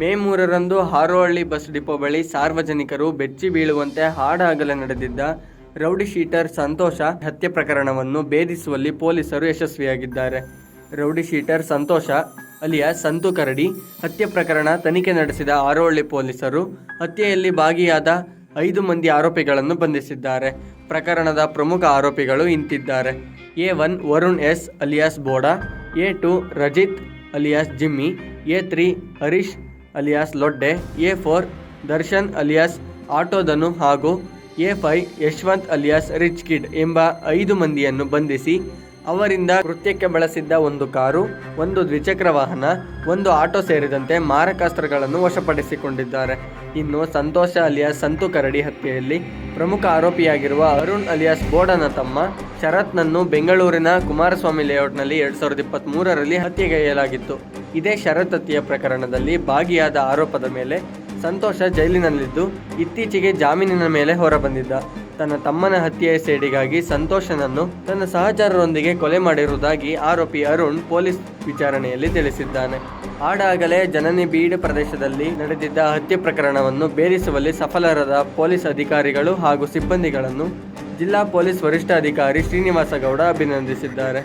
ಮೇ ಮೂರರಂದು Harohalli bus depot ಬಳಿ ಸಾರ್ವಜನಿಕರು ಬೆಚ್ಚಿ ಬೀಳುವಂತೆ ಹಾಡಾಗಲೇ ನಡೆದಿದ್ದ ರೌಡಿ ಶೀಟರ್ ಸಂತೋಷ ಹತ್ಯೆ ಪ್ರಕರಣವನ್ನು ಭೇದಿಸುವಲ್ಲಿ ಪೊಲೀಸರು ಯಶಸ್ವಿಯಾಗಿದ್ದಾರೆ. Rowdy sheeter Santosh alias Santu Karadi ಹತ್ಯೆ ಪ್ರಕರಣ ತನಿಖೆ ನಡೆಸಿದ ಹಾರೋಹಳ್ಳಿ ಪೊಲೀಸರು ಹತ್ಯೆಯಲ್ಲಿ ಭಾಗಿಯಾದ ಐದು ಮಂದಿ ಆರೋಪಿಗಳನ್ನು ಬಂಧಿಸಿದ್ದಾರೆ. ಪ್ರಕರಣದ ಪ್ರಮುಖ ಆರೋಪಿಗಳು ಇಂತಿದ್ದಾರೆ. A one Varun S alias Boda, A two Rajith alias Jimmy, A three Harish alias Lodde, A four Darshan alias ಆಟೋದನು ಹಾಗೂ A five Yashwant alias rich kid ಎಂಬ ಐದು ಮಂದಿಯನ್ನು ಬಂಧಿಸಿ ಅವರಿಂದ ಕೃತ್ಯಕ್ಕೆ ಬಳಸಿದ್ದ ಒಂದು ಕಾರು, ಒಂದು ದ್ವಿಚಕ್ರ ವಾಹನ, ಒಂದು ಆಟೋ ಸೇರಿದಂತೆ ಮಾರಕಾಸ್ತ್ರಗಳನ್ನು ವಶಪಡಿಸಿಕೊಂಡಿದ್ದಾರೆ. ಇನ್ನು ಸಂತೋಷ ಅಲಿಯಾಸ್ ಸಂತು ಕರಡಿ ಹತ್ಯೆಯಲ್ಲಿ ಪ್ರಮುಖ ಆರೋಪಿಯಾಗಿರುವ ಅರುಣ್ ಅಲಿಯಾಸ್ ಬೋಡನ ತಮ್ಮ ಶರತ್ನನ್ನು ಬೆಂಗಳೂರಿನ ಕುಮಾರಸ್ವಾಮಿ ಲೇಔಟ್ನಲ್ಲಿ ಎರಡ್ ಸಾವಿರದ ಇಪ್ಪತ್ತ್ ಮೂರರಲ್ಲಿ ಹತ್ಯೆಗೈಯಲಾಗಿತ್ತು ಇದೇ ಶರತ್ ಹತ್ಯೆಯ ಪ್ರಕರಣದಲ್ಲಿ ಭಾಗಿಯಾದ ಆರೋಪದ ಮೇಲೆ ಸಂತೋಷ ಜೈಲಿನಲ್ಲಿದ್ದು, ಇತ್ತೀಚೆಗೆ ಜಾಮೀನಿನ ಮೇಲೆ ಹೊರಬಂದಿದ್ದ. ತನ್ನ ತಮ್ಮನ ಹತ್ಯೆಯ ಸೇಡಿಗಾಗಿ ಸಂತೋಷನನ್ನು ತನ್ನ ಸಹಚರರೊಂದಿಗೆ ಕೊಲೆ ಮಾಡಿರುವುದಾಗಿ ಆರೋಪಿ ಅರುಣ್ ಪೊಲೀಸ್ ವಿಚಾರಣೆಯಲ್ಲಿ ತಿಳಿಸಿದ್ದಾನೆ. ಆಡಾಗಲೇ ಜನನಿ ಬೀಡ್ ಪ್ರದೇಶದಲ್ಲಿ ನಡೆದಿದ್ದ ಹತ್ಯೆ ಪ್ರಕರಣವನ್ನು ಬೇರಿಸುವಲ್ಲಿ ಸಫಲರಾದ ಪೊಲೀಸ್ ಅಧಿಕಾರಿಗಳು ಹಾಗೂ ಸಿಬ್ಬಂದಿಗಳನ್ನು ಜಿಲ್ಲಾ ಪೊಲೀಸ್ ವರಿಷ್ಠಾಧಿಕಾರಿ ಶ್ರೀನಿವಾಸ ಗೌಡ ಅಭಿನಂದಿಸಿದ್ದಾರೆ.